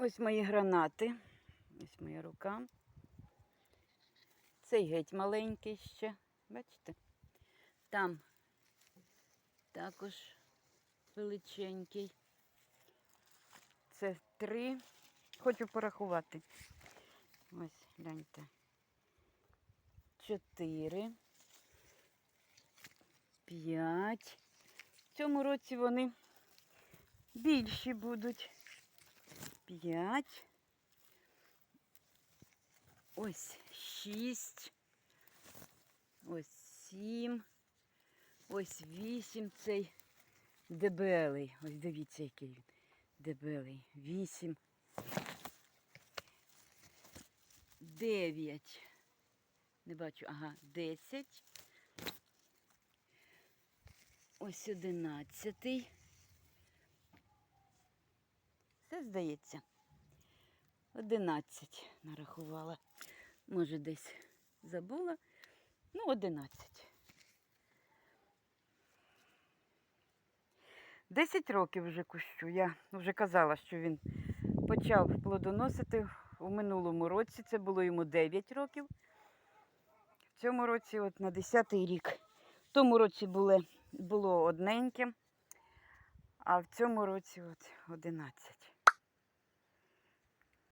Ось мої гранати. Ось моя рука. Цей геть маленький ще. Бачите? Там також величенький. Це три. Хочу порахувати. Ось, гляньте. Чотири. П'ять. В цьому році вони більші будуть. П'ять. Ось шість. Ось сім. Ось вісім цей дебелий. Ось дивіться, який він дебелий. Вісім. Дев'ять. Не бачу, ага, десять. Ось одинадцятий. Все здається. Одинадцять нарахувала. Може, десь забула. Ну, одинадцять. Десять років вже кущу. Я вже казала, що він почав плодоносити у минулому році. Це було йому 9 років. В цьому році, от на 10-й рік. В тому році було, було одненьке, а в цьому році от 11.